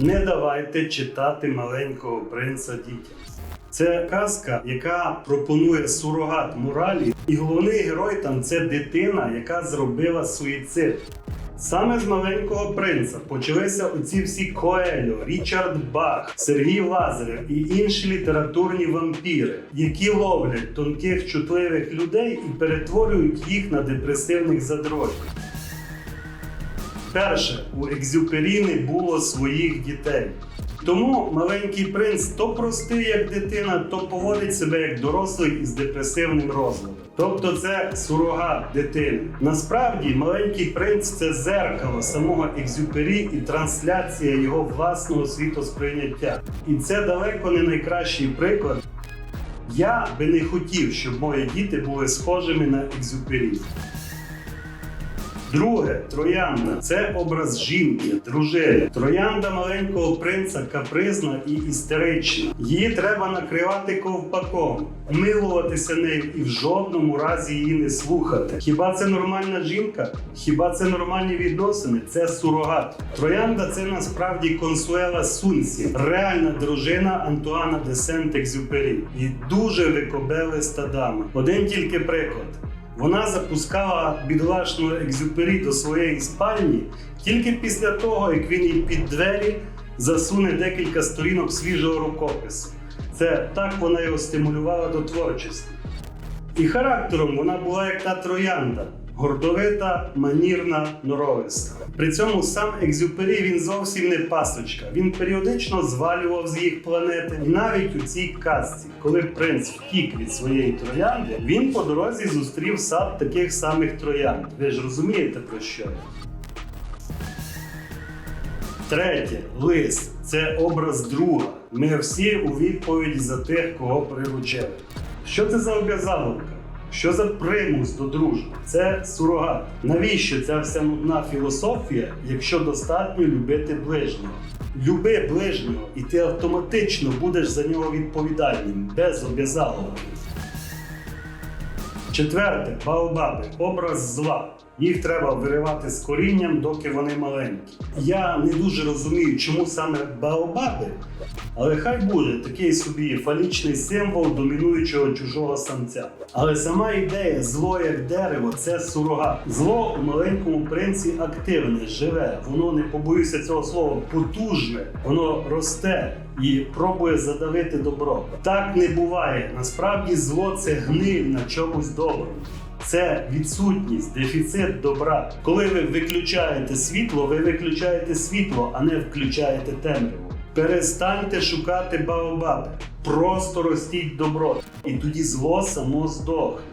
Не давайте читати маленького принца дітям. Це казка, яка пропонує сурогат моралі, і головний герой там це дитина, яка зробила суїцид. Саме з маленького принца почалися оці всі Коельо, Річард Бах, Сергій Лазарев і інші літературні вампіри, які ловлять тонких чутливих людей і перетворюють їх на депресивних задротів. Перше, у Екзюпері не було своїх дітей. Тому маленький принц то простий як дитина, то поводить себе як дорослий із депресивним розладом. Тобто це сурогат дитини. Насправді, маленький принц це зеркало самого Екзюпері і трансляція його власного світосприйняття. І це далеко не найкращий приклад. Я би не хотів, щоб мої діти були схожими на Екзюпері. Друге, троянда це образ жінки, дружини. Троянда маленького принца капризна і істерична. Її треба накривати ковпаком, милуватися нею і в жодному разі її не слухати. Хіба це нормальна жінка? Хіба це нормальні відносини? Це сурогат. Троянда це насправді консуела Сунсі, реальна дружина Антуана де Сент-Екзюпері. І дуже викобелиста дама. Один тільки приклад. Вона запускала бідолашну екзюпері до своєї спальні тільки після того, як він їй під двері засуне декілька сторінок свіжого рукопису. Це так вона його стимулювала до творчості. І характером вона була як та троянда. Гордовита, манірна, норовиста. При цьому сам Екзюпері він зовсім не пасочка. Він періодично звалював з їх планети. І навіть у цій казці, коли принц втік від своєї троянди, він по дорозі зустрів сад таких самих троянд. Ви ж розумієте про що? Третє лис це образ друга. Ми всі у відповіді за тих, кого приручили. Що це за обязаловка? Що за примус до дружби? Це сурогат. Навіщо ця вся нудна філософія, якщо достатньо любити ближнього? Люби ближнього, і ти автоматично будеш за нього відповідальним, без обязаловки. Четверте баобаби образ зла. Їх треба виривати з корінням, доки вони маленькі. Я не дуже розумію, чому саме баобаби, але хай буде такий собі фалічний символ домінуючого чужого самця. Але сама ідея зло як дерево це сурогат. Зло у маленькому принці активне, живе. Воно не побоюся цього слова, потужне, воно росте і пробує задавити добро. Так не буває. Насправді зло це гниль на чомусь доброму. Це відсутність, дефіцит добра. Коли ви виключаєте світло, ви виключаєте світло, а не включаєте темряву. Перестаньте шукати баобаби. Просто ростіть добро. І тоді зло само здохне.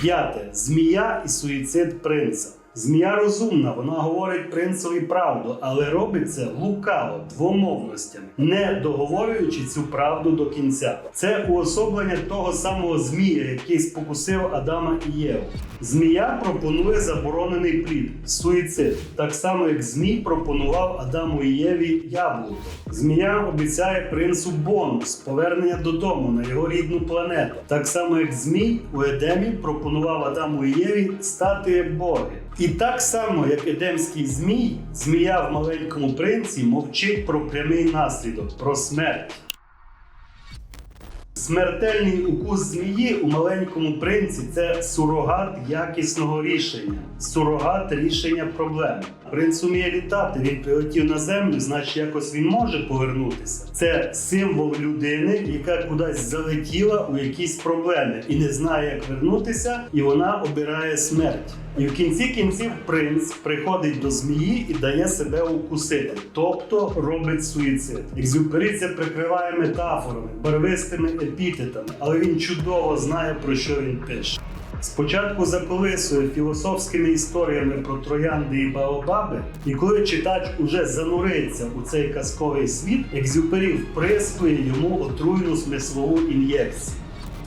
П'яте. Змія і суїцид принца. Змія розумна, вона говорить принцові правду, але робить це лукаво, двомовностями, не договорюючи цю правду до кінця. Це уособлення того самого змія, який спокусив Адама і Єву. Змія пропонує заборонений плід суїцид, так само як змій пропонував Адаму і Єві яблуко. Змія обіцяє принцу бонус повернення додому на його рідну планету, так само як змій у Едемі пропонував Адаму і Єві стати боги. І так само, як Едемський змій, змія в маленькому принці мовчить про прямий наслідок, про смерть. Смертельний укус змії у маленькому принці це сурогат якісного рішення, сурогат рішення проблеми. Принц уміє літати, він прилетів на землю, значить якось він може повернутися. Це символ людини, яка кудись залетіла у якісь проблеми і не знає, як вернутися, і вона обирає смерть. І в кінці кінців принц приходить до змії і дає себе укусити, тобто робить суїцид. Екзюпері це прикриває метафорами, барвистими епітетами, але він чудово знає про що він пише. Спочатку заколисує філософськими історіями про троянди і баобаби, і коли читач уже зануриться у цей казковий світ, Екзюпері вприскує йому отруйну смислову ін'єкцію.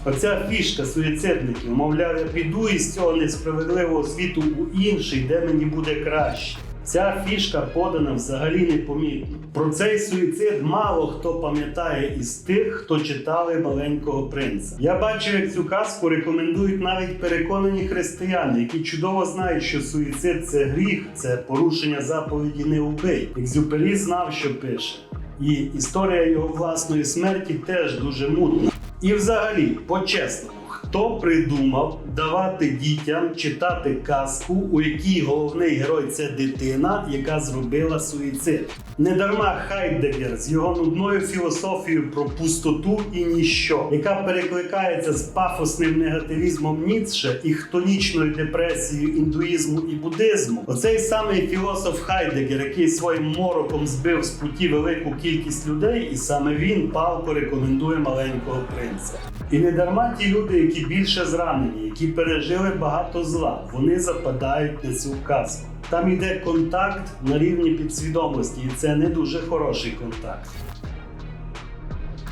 Оця фішка суїцидників, мовляв, я піду із цього несправедливого світу у інший, де мені буде краще. Ця фішка подана взагалі непомітно. Про цей суїцид мало хто пам'ятає із тих, хто читали маленького принца. Я бачив, як цю казку рекомендують навіть переконані християни, які чудово знають, що суїцид це гріх, це порушення заповіді не убий. Екзюпері знав, що пише. І історія його власної смерті теж дуже мутна. І взагалі, по-чесному, хто придумав давати дітям читати казку, у якій головний герой це дитина, яка зробила суїцид? Недарма Хайдегер з його нудною філософією про пустоту і ніщо, яка перекликається з пафосним негативізмом Ніцше і хтонічною депресією індуїзму і буддизму. Оцей самий філософ Хайдегер, який своїм мороком збив з путі велику кількість людей, і саме він палко рекомендує маленького принца. І не дарма ті люди, які більше зранені, які пережили багато зла, вони западають на цю казку. Там йде контакт на рівні підсвідомості, і це не дуже хороший контакт.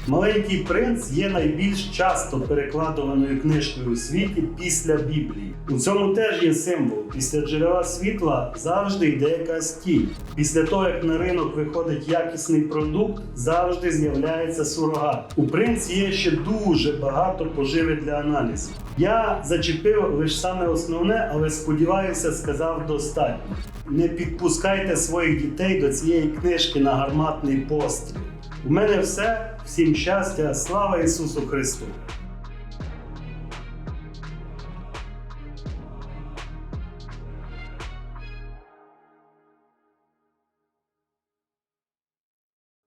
Маленький принц є найбільш часто перекладуваною книжкою у світі після Біблії. У цьому теж є символ. Після джерела світла завжди йде якась тінь. Після того, як на ринок виходить якісний продукт, завжди з'являється сурогат. У принц є ще дуже багато поживи для аналізу. Я зачепив лише саме основне, але сподіваюся, сказав достатньо. Не підпускайте своїх дітей до цієї книжки на гарматний постріл. У мене все. Всім щастя, слава Ісусу Христу!